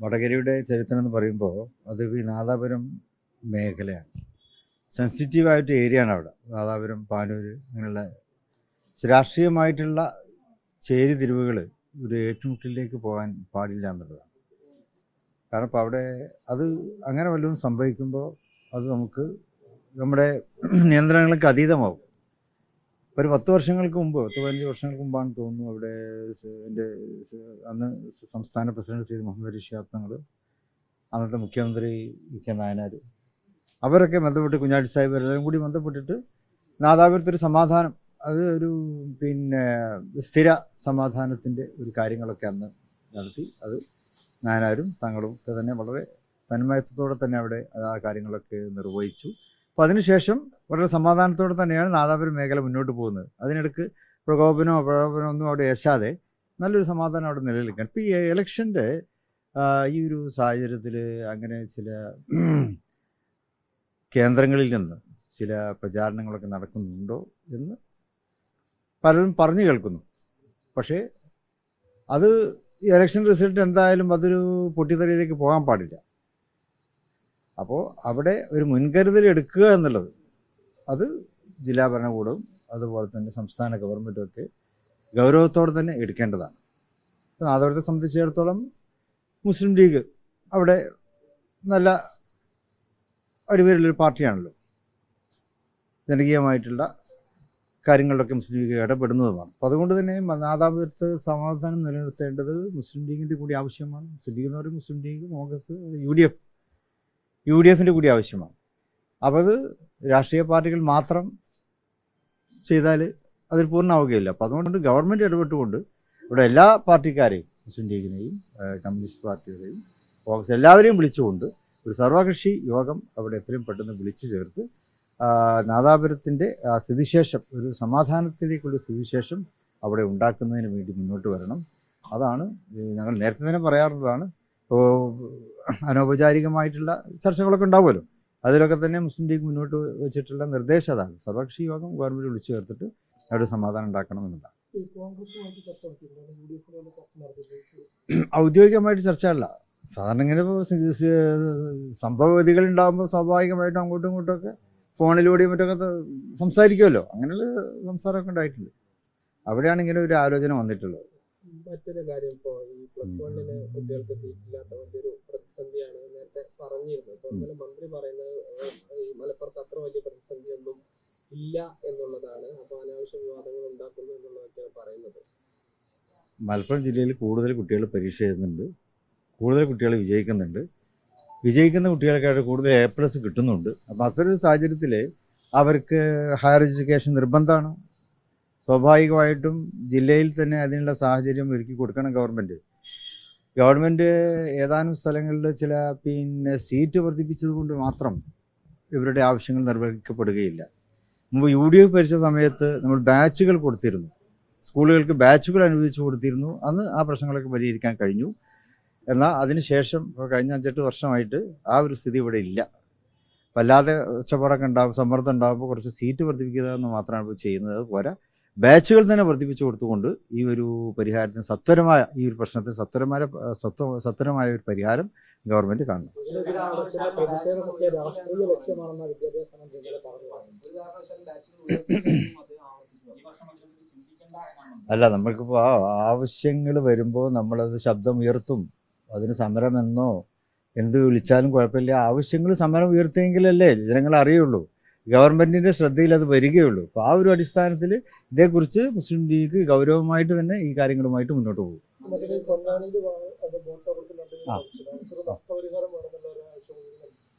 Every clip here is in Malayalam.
വടകരയുടെ ചരിത്രം എന്ന് പറയുമ്പോൾ അത് ഈ നാദാപുരം മേഖലയാണ്. സെൻസിറ്റീവായിട്ട് ഏരിയ ആണ് അവിടെ. നാദാപുരം പാനൂർ അങ്ങനെയുള്ള രാഷ്ട്രീയമായിട്ടുള്ള ചേരി തിരിവുകൾ ഒരു ഏറ്റുമുട്ടിലേക്ക് പോകാൻ പാടില്ല എന്നുള്ളതാണ്. കാരണം ഇപ്പോൾ അവിടെ അത് അങ്ങനെ വല്ലതും സംഭവിക്കുമ്പോൾ അത് നമുക്ക് നമ്മുടെ നിയന്ത്രണങ്ങൾക്ക് അതീതമാവും. ഒരു പത്ത് വർഷങ്ങൾക്ക് മുമ്പ് പത്ത് പതിനഞ്ച് വർഷങ്ങൾക്ക് മുമ്പാണ് തോന്നുന്നു അവിടെ എന്റെ അന്ന് സംസ്ഥാന പ്രസിഡന്റ് സീത് മുഹമ്മദ് അലി ഷിഹാബ് തങ്ങൾ അന്നത്തെ മുഖ്യമന്ത്രി ഇ കെ നായനാർ. അവരൊക്കെ ബന്ധപ്പെട്ട് കുഞ്ഞാടി സാഹിബ് എല്ലാവരും കൂടി ബന്ധപ്പെട്ടിട്ട് നാദാപുരത്തൊരു സമാധാനം അത് ഒരു പിന്നെ സ്ഥിര സമാധാനത്തിന്റെ ഒരു കാര്യങ്ങളൊക്കെ അന്ന് നടത്തി. അത് നായനാരും തങ്ങളും ഒക്കെ തന്നെ വളരെ തന്മയത്വത്തോടെ തന്നെ അവിടെ ആ കാര്യങ്ങളൊക്കെ നിർവഹിച്ചു. അപ്പോൾ അതിനുശേഷം വളരെ സമാധാനത്തോടെ തന്നെയാണ് നാദാപുരം മേഖല മുന്നോട്ട് പോകുന്നത്. അതിനിടക്ക് പ്രകോപനോ പ്രകോപനമോ ഒന്നും അവിടെ ഏശാതെ നല്ലൊരു സമാധാനം അവിടെ നിലനിൽക്കാൻ ഇപ്പോൾ ഈ ഇലക്ഷന്റെ ഈ ഒരു സാഹചര്യത്തിൽ അങ്ങനെ ചില കേന്ദ്രങ്ങളിൽ നിന്ന് ചില പ്രചാരണങ്ങളൊക്കെ നടക്കുന്നുണ്ടോ എന്ന് പലരും പറഞ്ഞു കേൾക്കുന്നു. പക്ഷേ അത് ഇലക്ഷൻ റിസൾട്ട് എന്തായാലും അതൊരു പൊട്ടിത്തെറിയിലേക്ക് പോകാൻ പാടില്ല. അപ്പോൾ അവിടെ ഒരു മുൻകരുതൽ എടുക്കുക എന്നുള്ളത്. അത് ജില്ലാ ഭരണകൂടവും അതുപോലെ തന്നെ സംസ്ഥാന ഗവൺമെന്റും ഒക്കെ ഗൗരവത്തോടെ തന്നെ എടുക്കേണ്ടതാണ്. നാദാപുരത്തെ സംബന്ധിച്ചിടത്തോളം മുസ്ലിം ലീഗ് അവിടെ നല്ല അടിപൊളിയൊരു പാർട്ടിയാണല്ലോ. ജനകീയമായിട്ടുള്ള കാര്യങ്ങളിലൊക്കെ മുസ്ലിം ലീഗ് ഇടപെടുന്നതുമാണ്. അപ്പോൾ അതുകൊണ്ട് തന്നെ നാദാപുരത്ത് സമാധാനം നിലനിർത്തേണ്ടത് മുസ്ലിം ലീഗിന്റെ കൂടി ആവശ്യമാണ്. മുസ്ലിം ലീഗ് എന്ന് പറയുമ്പോൾ Muslim League Congress U D F U D എഫിന്റെ കൂടി ആവശ്യമാണ്. അപ്പോൾ അത് രാഷ്ട്രീയ പാർട്ടികൾ മാത്രം ചെയ്താൽ അതിൽ പൂർണമാവുകയില്ല. അപ്പോൾ അതുകൊണ്ട് ഗവൺമെന്റ് ഇടപെട്ടുകൊണ്ട് ഇവിടെ എല്ലാ പാർട്ടിക്കാരെയും മുസ്ലിം ലീഗിനെയും കമ്മ്യൂണിസ്റ്റ് പാർട്ടികളെയും കോൺഗ്രസ് എല്ലാവരെയും വിളിച്ചുകൊണ്ട് ഒരു സർവകക്ഷി യോഗം അവിടെ എത്രയും പെട്ടെന്ന് വിളിച്ചു ചേർത്ത് നാദാപുരത്തിന്റെ സ്ഥിതിശേഷം ഒരു സമാധാനത്തിലേക്കുള്ള സ്ഥിതിശേഷം അവിടെ ഉണ്ടാക്കുന്നതിന് വേണ്ടി മുന്നോട്ട് വരണം. അതാണ് ഞങ്ങൾ നേരത്തെ തന്നെ പറയാറുള്ളതാണ്. അനൗപചാരികമായിട്ടുള്ള ചർച്ചകളൊക്കെ ഉണ്ടാവുമല്ലോ. അതിലൊക്കെ തന്നെ മുസ്ലിം ലീഗ് മുന്നോട്ട് വെച്ചിട്ടുള്ള നിർദ്ദേശം അതാണ്. സർവകക്ഷി യോഗം ഗവൺമെന്റ് വിളിച്ചു ചേർത്തിട്ട് അവിടെ സമാധാനം നടത്തിയിരുന്നു ഔദ്യോഗികമായിട്ട് ചർച്ചയല്ല. സാധാരണ ഇങ്ങനെ സംഭവഗതികൾ ഉണ്ടാകുമ്പോൾ സ്വാഭാവികമായിട്ടും അങ്ങോട്ടും ഇങ്ങോട്ടും ഒക്കെ ഫോണിലൂടെയും മറ്റൊക്കെ സംസാരിക്കുമല്ലോ. അങ്ങനെയുള്ള സംസാരമൊക്കെ ഉണ്ടായിട്ടുണ്ട്. അവിടെയാണ് ഇങ്ങനെ ഒരു ആലോചന വന്നിട്ടുള്ളത്. മറ്റൊരു കാര്യം ഇപ്പോ ഈ പ്ലസ് വണ്ണിന് കുട്ടികൾക്ക് സീറ്റ് ഇല്ലാത്ത വലിയൊരു പ്രതിസന്ധിയാണ് നേരത്തെ പറഞ്ഞിരുന്നു ഇപ്പൊ ഇന്നലെ മന്ത്രി പറയുന്നത് ഈ മലപ്പുറത്ത് അത്ര വലിയ പ്രതിസന്ധിയൊന്നും ഇല്ല എന്നുള്ളതാണ്. അപ്പൊ അനാവശ്യ വിവാദങ്ങൾ ഉണ്ടാക്കുന്നു എന്നുള്ളതൊക്കെയാണ് പറയുന്നത്. മലപ്പുറം ജില്ലയിൽ കൂടുതൽ കുട്ടികൾ പരീക്ഷ എഴുതുന്നുണ്ട്. കൂടുതൽ കുട്ടികൾ വിജയിക്കുന്നുണ്ട്. വിജയിക്കുന്ന കുട്ടികൾക്കായിട്ട് കൂടുതൽ എ പ്ലസ് കിട്ടുന്നുണ്ട്. അപ്പം അത്തരം സാഹചര്യത്തിൽ അവർക്ക് ഹയർ എഡ്യൂക്കേഷൻ നിർബന്ധമാണ്? സ്വാഭാവികമായിട്ടും ജില്ലയിൽ തന്നെ അതിനുള്ള സാഹചര്യം ഒരുക്കി കൊടുക്കണം ഗവൺമെന്റ് ഗവൺമെന്റ് ഏതാനും സ്ഥലങ്ങളിൽ ചില പിന്നെ സീറ്റ് വർദ്ധിപ്പിച്ചത് കൊണ്ട് മാത്രം ഇവരുടെ ആവശ്യങ്ങൾ നിർവഹിക്കപ്പെടുകയില്ല. മുമ്പ് യു ഡി എഫ് ഭരിച്ച സമയത്ത് നമ്മൾ ബാച്ചുകൾ കൊടുത്തിരുന്നു. സ്കൂളുകൾക്ക് ബാച്ചുകൾ അനുവദിച്ചു കൊടുത്തിരുന്നു. അന്ന് ആ പ്രശ്നങ്ങളൊക്കെ പരിഹരിക്കാൻ കഴിഞ്ഞു. എന്നാൽ അതിനുശേഷം കഴിഞ്ഞ അഞ്ചെട്ട് വർഷമായിട്ട് ആ ഒരു സ്ഥിതി ഇവിടെ ഇല്ല. വല്ലാതെ ഒച്ചപ്പാടൊക്കെ ഉണ്ടാകും സമ്മർദ്ദം ഉണ്ടാകുമ്പോൾ കുറച്ച് സീറ്റ് വർദ്ധിപ്പിക്കുക എന്ന് മാത്രമാണ് ഇപ്പോൾ ചെയ്യുന്നത്. പോരാ. ബാച്ചുകൾ തന്നെ വർദ്ധിപ്പിച്ചു കൊടുത്തുകൊണ്ട് ഈ ഒരു പരിഹാരത്തിന് സത്വരമായ ഈ ഒരു പ്രശ്നത്തിന് സത്വരമായ സത്വ സത്വരമായ ഒരു പരിഹാരം ഗവൺമെന്റ് പറഞ്ഞു അല്ല നമ്മൾക്കിപ്പോൾ ആവശ്യങ്ങൾ വരുമ്പോൾ നമ്മളത് ശബ്ദം ഉയർത്തും. അതിന് സമരമെന്നോ എന്ത് വിളിച്ചാലും കുഴപ്പമില്ല. ആവശ്യങ്ങൾ സമരം ഉയർത്തിയെങ്കിലല്ലേ ജനങ്ങൾ അറിയുള്ളൂ. ഗവൺമെന്റിന്റെ ശ്രദ്ധയിൽ അത് വരികയുള്ളൂ. അപ്പോൾ ആ ഒരു അടിസ്ഥാനത്തിൽ ഇതേക്കുറിച്ച് മുസ്ലിം ലീഗ് ഗൗരവമായിട്ട് തന്നെ ഈ കാര്യങ്ങളുമായിട്ട് മുന്നോട്ട് പോകും.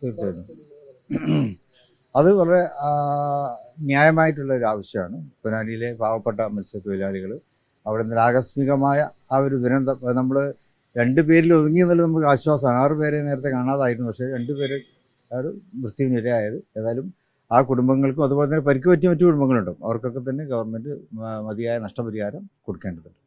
തീർച്ചയായിട്ടും. അത് വളരെ ന്യായമായിട്ടുള്ള ഒരു ആവശ്യമാണ്. പൊന്നാനിയിലെ പാവപ്പെട്ട മത്സ്യത്തൊഴിലാളികൾ അവിടെ നിന്ന് ആകസ്മികമായ ആ ഒരു ദുരന്തം നമ്മൾ രണ്ട് പേരിൽ ഒതുങ്ങി എന്നുള്ളത് നമുക്ക് ആശ്വാസമാണ്. ആറ് പേരെ നേരത്തെ കാണാതായിരുന്നു പക്ഷേ രണ്ട് പേര് മൃത്യുവിനിരയായത് ഏതായാലും ആ കുടുംബങ്ങൾക്കും അതുപോലെ തന്നെ പരിക്ക് പറ്റിയ മറ്റു കുടുംബങ്ങളുണ്ടാവും അവർക്കൊക്കെ തന്നെ ഗവൺമെന്റ് മതിയായ നഷ്ടപരിഹാരം കൊടുക്കേണ്ടതുണ്ട്.